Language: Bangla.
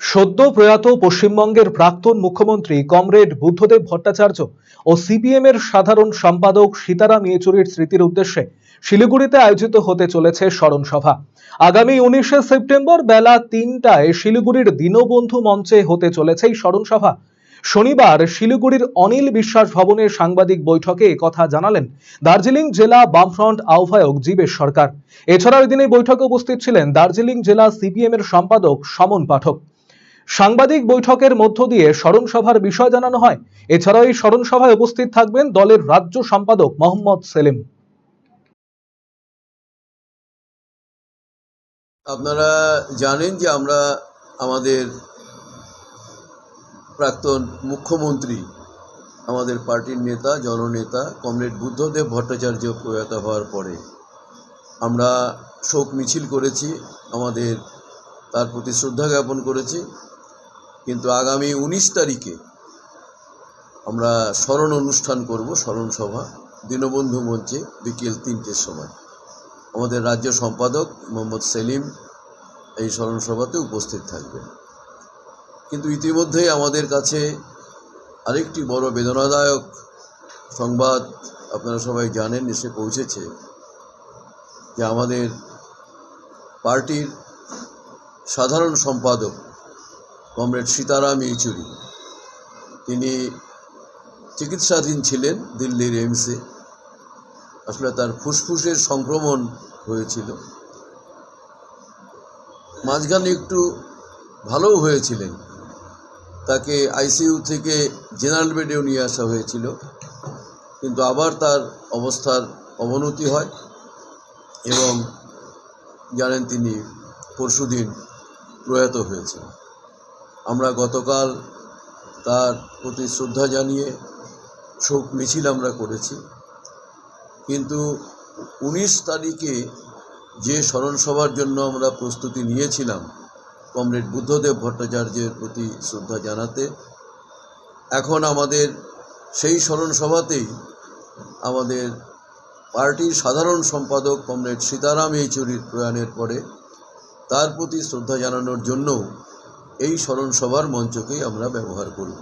সদ্য প্রয়াত পশ্চিমবঙ্গের প্রাক্তন মুখ্যমন্ত্রী কমরেড বুদ্ধদেব ভট্টাচার্য ও সিপিএম এর সাধারণ সম্পাদক সীতারাম ইয়েচুরির স্মৃতির উদ্দেশ্যে শিলিগুড়িতে আয়োজিত হতে চলেছে স্মরণ সভা। আগামী উনিশে সেপ্টেম্বর বেলা তিনটায় শিলিগুড়ির দীনবন্ধু মঞ্চে হতে চলেছে এই স্মরণ সভা। শনিবার শিলিগুড়ির অনিল বিশ্বাস ভবনে সাংবাদিক বৈঠকে কথা জানালেন দার্জিলিং জেলা বামফ্রন্ট আহ্বায়ক জীবেশ সরকার। এছাড়া ওই দিন বৈঠকে উপস্থিত ছিলেন দার্জিলিং জেলা সিপিএম এর সম্পাদক সমন পাঠক। সাংবাদিক বৈঠকের মধ্য দিয়ে স্মরণ সভার বিষয় জানানো হয়। এছাড়াও এই স্মরণ সভায় উপস্থিত থাকবেন দলের রাজ্য সম্পাদক মোহাম্মদ সেলিম। আপনারা জানেন যে আমরা আমাদের প্রাক্তন মুখ্যমন্ত্রী, আমাদের পার্টির নেতা, জননেতা কমরেড বুদ্ধদেব ভট্টাচার্য প্রয়াত হওয়ার পরে আমরা শোক মিছিল করেছি, আমাদের তার প্রতি শ্রদ্ধা জ্ঞাপন করেছি। কিন্তু আগামী উনিশ তারিখে আমরা স্মরণ অনুষ্ঠান করব, স্মরণ সভা, দীনবন্ধু মঞ্চে বিকেল তিনটের সময়। আমাদের রাজ্য সম্পাদক মোহাম্মদ সেলিম এই স্মরণ সভাতে উপস্থিত থাকবেন। কিন্তু ইতিমধ্যেই আমাদের কাছে আরেকটি বড় বেদনাদায়ক সংবাদ আপনারা সবাই জানেন, এসে পৌঁছেছে যে আমাদের পার্টির সাধারণ সম্পাদক কমরেড সীতারাম ইয়েচুরি তিনি চিকিৎসাধীন ছিলেন দিল্লির এইমসে আসলে তার ফুসফুসের সংক্রমণ হয়েছিল। মাঝখানে একটু ভালোও হয়েছিলেন। তাকে আইসিইউ থেকে জেনারেল বেডেও নিয়ে আসা হয়েছিল। কিন্তু আবার তার অবস্থার অবনতি হয় এবং জানেন তিনি পরশুদিন প্রয়াত হয়েছেন। আমরা গতকাল তার প্রতি শ্রদ্ধা জানিয়ে শোক মিছিল আমরা করেছি। কিন্তু উনিশ তারিখে যে স্মরণসভার জন্য আমরা প্রস্তুতি নিয়েছিলাম, কমরেড বুদ্ধদেব ভট্টাচার্যের প্রতি শ্রদ্ধা জানাতে, এখন আমাদের সেই স্মরণসভাতেই আমাদের পার্টির সাধারণ সম্পাদক কমরেড সীতারাম ইয়েচুরির প্রয়াণের পরে তার প্রতি শ্রদ্ধা জানানোর জন্যও এই স্মরণসভার মঞ্চকেই আমরা ব্যবহার করব